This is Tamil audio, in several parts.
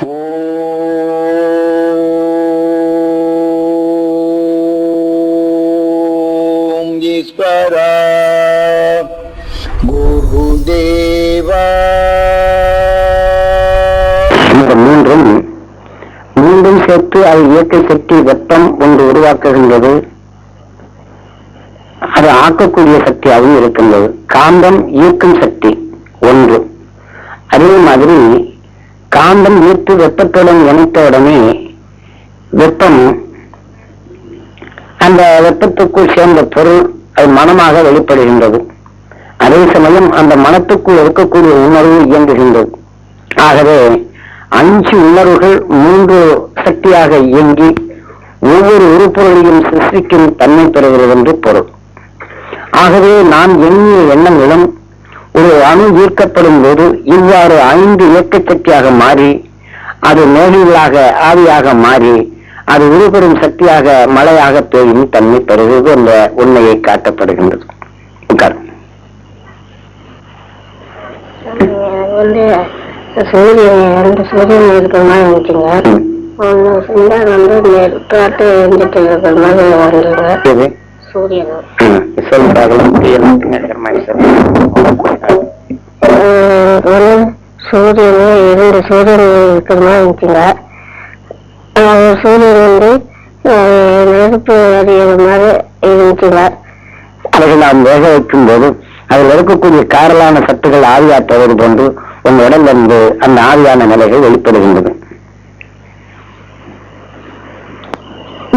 ஓம் ஈஸ்வரா குருதேவா மூன்றும் மீண்டும் சேர்த்து அது இயற்கை சக்தி வெப்பம் ஒன்று உருவாக்குகின்றது. அது ஆக்கக்கூடிய சக்தியாகவும் இருக்கின்றது. காந்தம் ஈர்க்கும் சக்தி ஒன்று. அதே மாதிரி காந்தம் ஈர்ப்பு வெப்பத்துடன் இணைத்த உடனே வெப்பம் அந்த வெப்பத்துக்குள் சேர்ந்த பொருள் அது மனமாக வெளிப்படுகின்றது. அதே சமயம் அந்த மனத்துக்குள் இருக்கக்கூடிய உணர்வு இயங்குகின்றது. ஆகவே அஞ்சு உணர்வுகள் மூன்று சக்தியாக இயங்கி ஒவ்வொரு உருப்பொருளையும் சிருஷ்டிக்கும் தன்மை பெறுகிறது என்று பொருள். ஆகவே நாம் எண்ணிய எண்ணங்களும் ஒரு அணு ஈர்க்கப்படும் போது இவ்வாறு ஐந்து இயக்க சக்தியாக மாறி அது மேகங்களாக ஆவியாக மாறி அது உருப்பெறும் சக்தியாக மழையாக பெய்யும் தன்மை பெறுகிறது என்ற உண்மையை காட்டப்படுகின்றது உட்கார். வந்து சூரியன் ரெண்டு சூரியன் இருக்கிற மாதிரி இருந்துச்சுங்க. ஒன்று செஞ்சால் வந்து நெருப்பாட்டு எரிஞ்சிட்டு இருக்கிற மாதிரி வந்துங்க ஒரு சூரியன் இரண்டு சூரியன் இருக்கிற மாதிரி இருந்துச்சுங்க ஒரு சூரியன் வந்து நெருப்பு அறிகிற மாதிரி இருந்துச்சுங்க. அதை நாம் வேக வைக்கும் போது அதில் இருக்கக்கூடிய காரலான சத்துக்கள் ஆவியாற்றுவது போன்று உங்க உடம்புல இருந்து அந்த ஆவியான நிலைகள் வெளிப்படுகின்றது.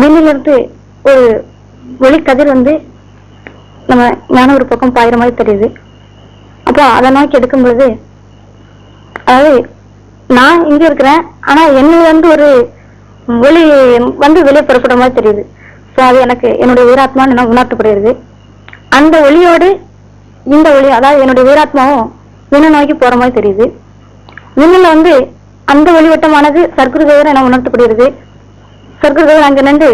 விண்ணிலிருந்து ஒரு ஒளிக்கதிர் வந்து நம்ம ஞான ஒரு பக்கம் பாயிற மாதிரி தெரியுது. அப்போ அதை நோக்கி எடுக்கும் பொழுது அதாவது நான் இங்க இருக்கிறேன் ஆனா என்னில வந்து ஒரு ஒளி வந்து வெளியே புறப்படுற மாதிரி தெரியுது. ஸோ அது எனக்கு என்னுடைய உயிராத்மான்னு நான் உணர்த்தப்படுகிறது. அந்த ஒளியோடு இந்த ஒளி அதாவது என்னுடைய உயிராத்மாவும் விண்ணை நோக்கி போற மாதிரி தெரியுது. விண்ணில் வந்து அந்த ஒளிவட்டமானது சர்க்குருதேவர் என உணர்த்தப்படுகிறது. சர்க்குருதேவர் அங்க நின்று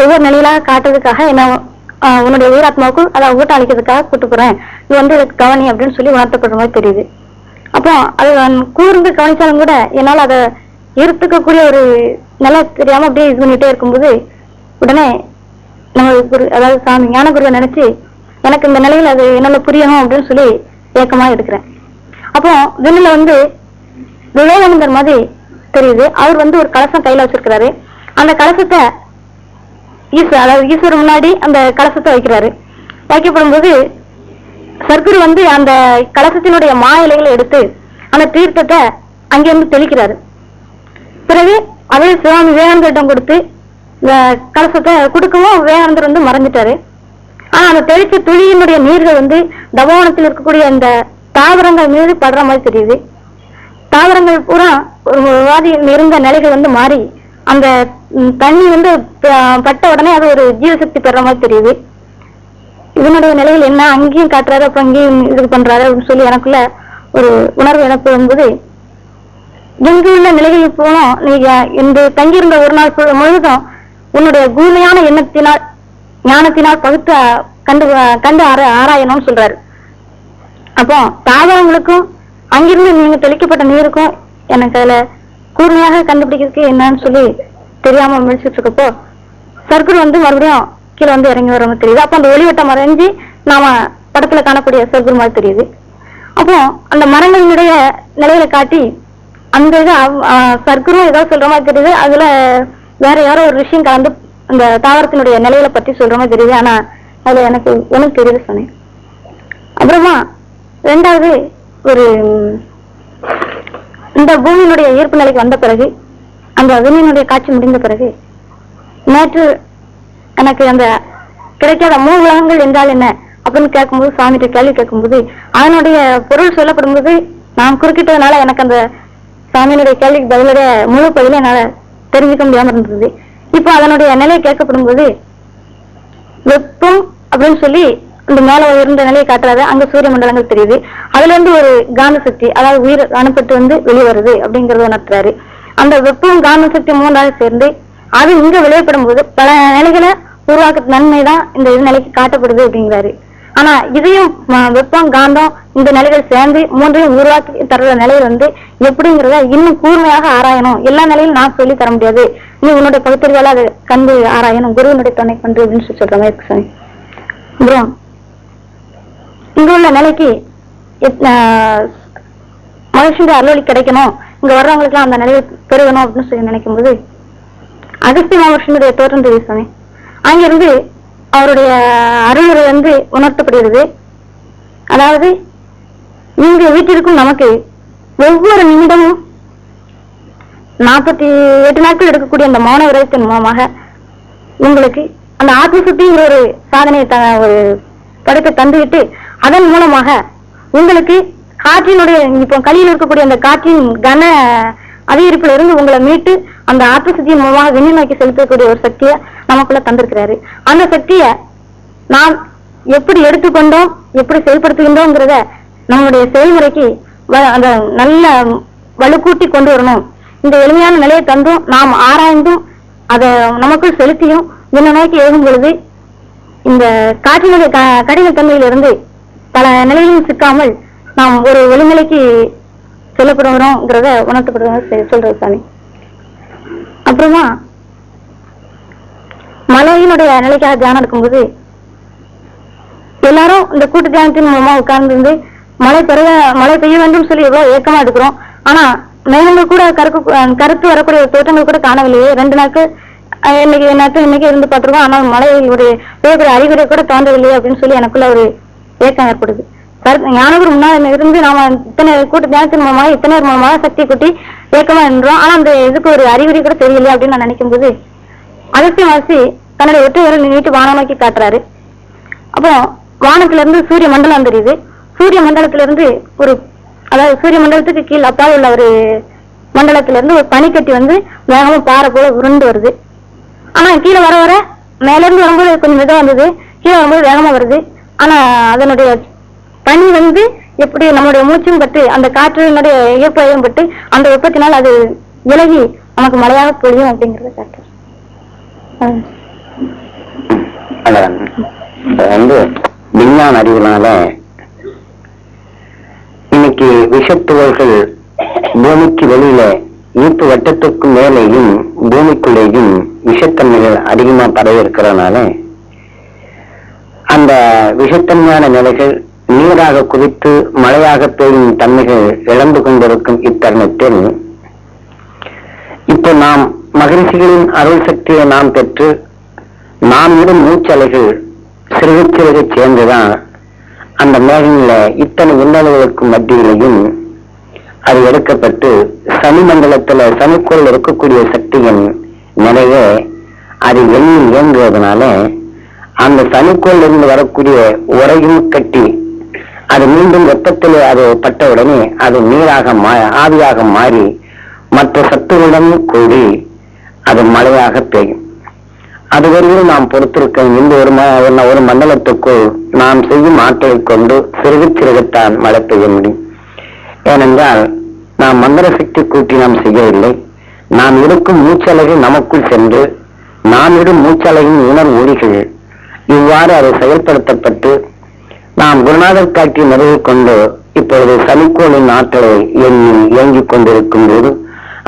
ஒவ்வொரு நிலையிலாக காட்டுறதுக்காக என்ன உன்னுடைய உயிராத்மாவுக்கு அதை ஊட்ட அளிக்கிறதுக்காக கூட்டு போறேன். இது வந்து கவனி அப்படின்னு சொல்லி உணர்த்தப்படுற மாதிரி தெரியுது. அப்போ அது நான் கூர்ந்து கவனிச்சாலும் கூட என்னால் அதை இருத்துக்கக்கூடிய ஒரு நிலை தெரியாம அப்படியே இது பண்ணிட்டே இருக்கும்போது உடனே நம்ம குரு அதாவது சாமி ஞான குருவை நினைச்சு எனக்கு இந்த நிலையில அது என்னால புரியணும் அப்படின்னு சொல்லி ஏக்கமா எடுக்கிறேன். அப்போ விண்ணுல வந்து விவேகானந்தர் மாதிரி தெரியுது. அவர் வந்து ஒரு கலசம் கையில வச்சிருக்கிறாரு. அந்த கலசத்தை ஈஸ்வர் அதாவது ஈஸ்வர் முன்னாடி அந்த கலசத்தை வைக்கிறாரு. வைக்கப்படும் போது சர்க்குரு வந்து அந்த கலசத்தினுடைய மா இலைகளை எடுத்து அந்த தீர்த்தத்தை அங்கிருந்து தெளிக்கிறாரு. பிறகு அதே சுவாமி விவேகானந்தரிடம் கொடுத்து இந்த கலசத்தை கொடுக்கவும் விவேகானந்தர் வந்து மறைஞ்சிட்டாரு ஆனா அந்த தெளிச்ச துளியினுடைய நீர்கள் வந்து தபோவனத்தில் இருக்கக்கூடிய அந்த தாவரங்கள் மீது படுற மாதிரி தெரியுது. தாவரங்கள் பூரா ஒரு வாதி இருந்த நிலைகள் வந்து மாறி அந்த தண்ணி வந்து ப- பட்ட உடனே அது ஒரு ஜீவசக்தி பெற மாதிரி தெரியுது. இதனுடைய நிலையில் என்ன அங்கேயும் காட்டுறாரு அப்புறம் அங்கேயும் இது பண்றாரு அப்படின்னு சொல்லி எனக்குள்ள ஒரு உணர்வு எனக்கு வரும்போது எங்கு உள்ள நிலைகளில் போனோம் நீங்க இந்த தங்கியிருந்த ஒரு நாள் பொழுது முழுவதும் உன்னுடைய கூர்மையான எண்ணத்தினால் ஞானத்தினால் பகுத்த கண்டு கண்டு ஆர ஆராயணும்னு சொல்றாரு. அப்போ தாவரங்களுக்கும் அங்கிருந்து நீங்க தெளிக்கப்பட்ட நீருக்கும் எனக்கு அதுல கூர்மையாக கண்டுபிடிக்கிறதுக்கு என்னன்னு சொல்லி தெரியாம முடிச்சுட்டு இருக்கப்போ சர்க்குரு வந்து மறுபடியும் கீழே வந்து இறங்கி வர மாதிரி தெரியுது. அப்போ அந்த ஒளிவட்டம் மறைஞ்சு நாம படத்துல காணக்கூடிய சர்க்குரு மாதிரி தெரியுது. அப்போ அந்த மரங்களினுடைய நிலையில காட்டி அந்த இது அவ்- சர்க்குரும் ஏதோ சொல்ற மாதிரி தெரியுது. அதுல வேற யாரோ ஒரு விஷயம் கலந்து அந்த தாவரத்தினுடைய நிலையில பத்தி சொல்ற மாதிரி தெரியுது. ஆனா அதுல எனக்கு ஒண்ணும் தெரியுது சொன்னேன். அப்புறமா ரெண்டாவது ஒரு இந்த பூமியினுடைய ஈர்ப்பு நிலைக்கு வந்த பிறகு அந்த விண்ணினுடைய காட்சி முடிந்த பிறகு நேற்று எனக்கு அந்த கிடைக்காத மூணு உலகங்கள் என்றால் என்ன அப்படின்னு கேட்கும்போது சுவாமிகிட்ட கேள்வி கேட்கும்போது அதனுடைய பொருள் சொல்லப்படும்போது நான் குறுக்கிட்டதுனால எனக்கு அந்த சாமியினுடைய கேள்விக்கு பதிலுடைய முழு பதிலை என்னால தெரிஞ்சுக்க முடியாம இருந்தது. இப்போ அதனுடைய நிலை கேட்கப்படும் போது வெப்பம் அப்படின்னு சொல்லி இந்த மேல உயர்ந்த நிலையை காட்டுறாரு அங்க சூரிய மண்டலங்கள் தெரியுது. அதுல இருந்து ஒரு காந்த சக்தி அதாவது உயிர் அணுப்பட்டு வந்து வெளிவருது அப்படிங்கறத உணர்த்துறாரு. அந்த வெப்பம் காந்த சக்தி மூன்றாக சேர்ந்து அது இங்க விளையப்படும் போது பல நிலைகளை உருவாக்க நன்மை தான் இந்த இது நிலைக்கு காட்டப்படுது அப்படிங்கிறாரு. ஆனா இதையும் வெப்பம் காந்தம் இந்த நிலைகள் சேர்ந்து மூன்றையும் உருவாக்கி தர்ற நிலையில வந்து எப்படிங்கிறத இன்னும் கூர்மையாக ஆராயணும். எல்லா நிலையிலும் நான் சொல்லி தர முடியாது. நீ உன்னுடைய பகுத்தறிவால அதை கண்டு ஆராயணும். குருவினுடைய துணை கொண்டு அப்படின்னு சொல்லி சொல்ற மாதிரி சாமி. இங்குள்ள உள்ள நிலைக்கு எத்- மனுஷனுடைய அலுவலி கிடைக்கணும். இங்க வர்றவங்களுக்கு அந்த நிலையை பெருகணும் அப்படின்னு சொல்லி நினைக்கும் போது அகஸ்திய மகர்ஷியினுடைய தோற்றம் தெரியும் சுவாமி அங்கிருந்து அவருடைய அருளுரை வந்து உணர்த்தப்படுகிறது. அதாவது இங்க வீட்டிற்கும் நமக்கு ஒவ்வொரு நிமிடமும் நாற்பத்தி எட்டு நாட்கள் எடுக்கக்கூடிய அந்த மௌன விரதத்தின் மூலமாக உங்களுக்கு அந்த ஆத்ம சுத்திங்கிற ஒரு சாதனையை த ஒரு படைப்பை தந்துவிட்டு அதன் மூலமாக உங்களுக்கு காற்றினுடைய இப்போ களியில் இருக்கக்கூடிய அந்த காற்றின் கன அதிகரிப்புல இருந்து உங்களை மீட்டு அந்த ஆற்று சுத்தியின் மூலமாக வெண்ணி நோக்கி செலுத்தக்கூடிய ஒரு சக்தியை நமக்குள்ள தந்திருக்கிறாரு. அந்த சக்தியை நாம் எப்படி எடுத்துக்கொண்டோம் எப்படி செயல்படுத்துகின்றோங்கிறத நம்மளுடைய செயல்முறைக்கு வ- அந்த நல்ல வலுக்கூட்டி கொண்டு வரணும். இந்த எளிமையான நிலையை தந்தும் நாம் ஆராய்ந்தும் அதை நமக்குள் செலுத்தியும் இந்த நோய்க்கு எழுதும் பொழுது இந்த காற்றினுடைய க- கடினத்தன்மையிலிருந்து பல நிலையிலும் சிக்காமல் நாம் ஒரு ஒளிநிலைக்கு செல்லப்படுகிறோங்கிறத உணர்த்தப்படுறோம் சொல்றது சாமி. அப்புறமா மலையினுடைய நிலைக்காக தியானம் இருக்கும்போது எல்லாரும் இந்த கூட்டு தியானத்தின் மூலமா உட்கார்ந்து இருந்து மழை பெற மழை பெய்ய வேண்டும் சொல்லி எவ்வளவு ஏக்கமா இருக்கிறோம் ஆனா மேகங்கள் கூட கருக்கு கருத்து வரக்கூடிய தோற்றங்கள் கூட காணவில்லையே. ரெண்டு நாட்கள் இன்னைக்கு நேரத்தில் இன்னைக்கு இருந்து பார்த்துருக்கோம். ஆனால் மழை ஒரு பெய்யக்கூடிய அறிகுறி கூட தோன்றவில்லையே அப்படின்னு சொல்லி எனக்குள்ள ஒரு ஏக்கம் ஏற்படுது ஞானகுரு முன்னாடி இருந்து நாம இத்தனை கூட்டு தியானத்தின் மூலமாக இத்தனை மூலமாக சக்தி கூட்டி ஏக்கமா நின்றோம். ஆனா அந்த இதுக்கு ஒரு அறிகுறி கூட தெரியலையே அப்படின்னு நான் நினைக்கும் போது அகஸ்திய மகர்ஷி தன்னுடைய ஒற்றை விரல் நீட்டு வானம் நோக்கி காட்டுறாரு. அப்போ வானத்துல இருந்து சூரிய மண்டலம் தெரியுது. சூரிய மண்டலத்துல இருந்து ஒரு அதாவது சூரிய மண்டலத்துக்கு கீழ் அப்பால் உள்ள ஒரு மண்டலத்துல இருந்து ஒரு பனிக்கட்டி வந்து வேகமா பாறை போல உருண்டு வருது. ஆனா கீழே வர வர மேல இருந்து வரும்போது கொஞ்சம் மெதுவா வந்தது. கீழே வரும்போது வேகமா வருது. ஆனா அதனுடைய பனி வந்து எப்படி நம்மளுடைய மூச்சும் பட்டு அந்த காற்றினுடைய ஈர்ப்பையும் பட்டு அந்த வெப்பத்தினால் அது விலகி நமக்கு மழையாக பொழியும் அப்படிங்கறத காட்டுறேன் அதான் அது வந்து விஞ்ஞான அறிவுனால இன்னைக்கு விஷத்துவர்கள் பூமிக்கு வெளியில ஈர்ப்பு வட்டத்துக்கு மேலேயும் பூமிக்குள்ளேயும் விஷத்தன்மைகள் அதிகமா பரவி இருக்கிறதுனால அந்த விஷத்தன்மையான நிலைகள் நீராக குதித்து மழையாக பெய்யும் தன்மைகள் இழந்து கொண்டிருக்கும் இத்தருணத்தில் இப்போ நாம் மகிழ்ச்சிகளின் அருள் சக்தியை நாம் பெற்று நாம் இடும் மூச்சலைகள் சிறுகு சிறுகு சேர்ந்துதான் அந்த மேகங்கள இத்தனை இன்னல்களுக்கு மத்தியிலையும் அது எடுக்கப்பட்டு சனி மண்டலத்துல சனிக்குள் இருக்கக்கூடிய சக்தியின் நிறைய அது எண்ணி இயங்குவதனால அந்த சனிக்குள் இருந்து வரக்கூடிய உரையும் கட்டி அது மீண்டும் வெப்பத்திலே அது பட்டவுடனே அது நீராக மா ஆவியாக மாறி மற்ற சத்துகளுடன் கூடி அது மழையாக பெய்யும். அதுவரையில் நாம் பொறுத்திருக்கேன் இந்த ஒரு ஒரு- மண்டலத்துக்குள் நாம் செய்யும் ஆற்றலை கொண்டு சிறுகு சிறுகத்தான் மழை பெய்ய முடியும். ஏனென்றால் நாம் மந்திர சக்தி கூட்டி நாம் செய்யவில்லை. நாம் இருக்கும் மூச்சலகை நமக்குள் சென்று நாம் இடும் மூச்சலையின் உணர்வு ஒளிகள் இவ்வாறு அது செயல்படுத்தப்பட்டு நாம் குருநாதர் காட்டி நிறைவு கொண்டு இப்பொழுது சனிக்கோளின் ஆற்றலை எண்ணி இயங்கிக் கொண்டிருக்கும் போது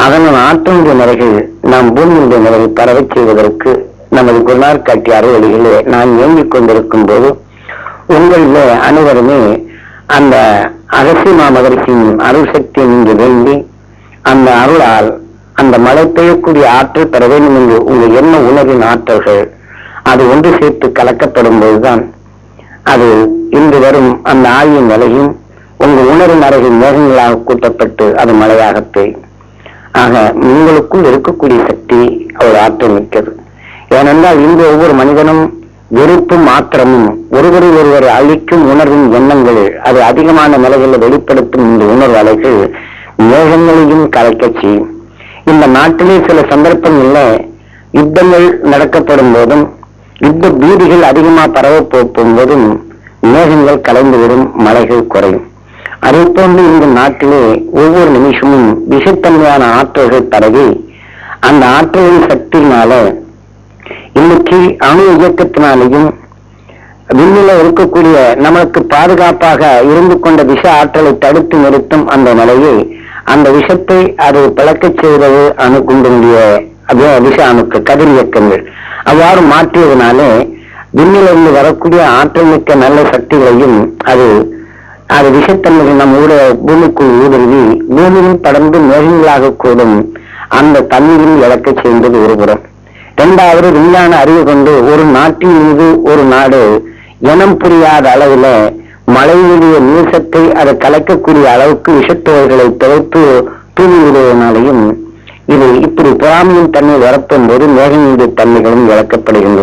அதன் ஆற்றலுடைய நிறைகள் நாம் பூமியுடைய நிலையை பரவச் செய்வதற்கு நமது குருநாதர் காட்டிய அறுவழிகளே நான் இயங்கிக் கொண்டிருக்கும் போது உங்களிலே அனைவருமே அந்த அகசி மாமகரிசியின் அருள் சக்தியை நீங்கள் வேண்டி அந்த அருளால் அந்த மழை பெய்யக்கூடிய ஆற்றல் பெற வேண்டும் என்று உங்கள் என்ன உணர்வின் ஆற்றல்கள் அது ஒன்று சேர்த்து கலக்கப்படும் போதுதான் அது இன்று வரும் அந்த ஆய்வின் நிலையும் உங்க உணரும் அறைகள் மேகங்களாக கூட்டப்பட்டு அது மழையாக பெய்யும் ஆக உங்களுக்குள் இருக்கக்கூடிய சக்தி அவர் ஆற்றல் மிக்கது ஏனென்றால் இன்று ஒவ்வொரு மனிதனும் வெறுப்பும் ஆத்திரமும் ஒருவரை ஒருவர் அழிக்கும் உணர்வின் எண்ணங்கள் அது அதிகமான நிலைகளில் வெளிப்படுத்தும் இந்த உணர்வு அலைகள் மேகங்களையும் கலைக்கச் செய்யும். இந்த நாட்டிலே சில சந்தர்ப்பங்களில் யுத்தங்கள் நடக்கப்படும் போதும் யுத்த பீதிகள் அதிகமா பரவ போகும்போதும் மேகங்கள் கலைந்துவிடும் மழைகள் குறையும். அதை போன்று இந்த நாட்டிலே ஒவ்வொரு நிமிஷமும் விஷத்தன்மையான ஆற்றல்கள் பரவி அந்த ஆற்றலின் சக்தியினால இன்னைக்கு அணு இயக்கத்தினாலேயும் விண்ணில இருக்கக்கூடிய நமக்கு பாதுகாப்பாக இருந்து கொண்ட விஷ ஆற்றலை தடுத்து நிறுத்தும் அந்த நிலையை அந்த விஷத்தை அது பிளக்கச் செய்வது அணுகுண்டுடைய அதே விஷ அணுக்கள் கதிரியக்கங்கள் அவ்வாறு மாற்றியதுனாலே விண்ணிலிருந்து வரக்கூடிய ஆற்றல் மிக்க நல்ல சக்திகளையும் அது அது விஷத்தன்மைகள் நம்முடைய பூமிக்குள் ஊடுருவி பூமியில் படர்ந்து மேகங்களாக கூடும் அந்த தண்ணீரில் இழக்க செய்தது ஒருபுறம் இரண்டாவது விஞ்ஞான அறிவு கொண்டு ஒரு நாட்டின் மீது ஒரு நாடு இனம் புரியாத அளவுல மழையுடைய நீசத்தை அதை கலக்கக்கூடிய அளவுக்கு விஷத்துவர்களை துவைத்து தூவி விடுவதனாலையும் இது இப்படி பொறாமையின் தன்மை வரப்பும் போது மேகங்களுடைய தன்மைகளும் விளக்கப்படுகின்றது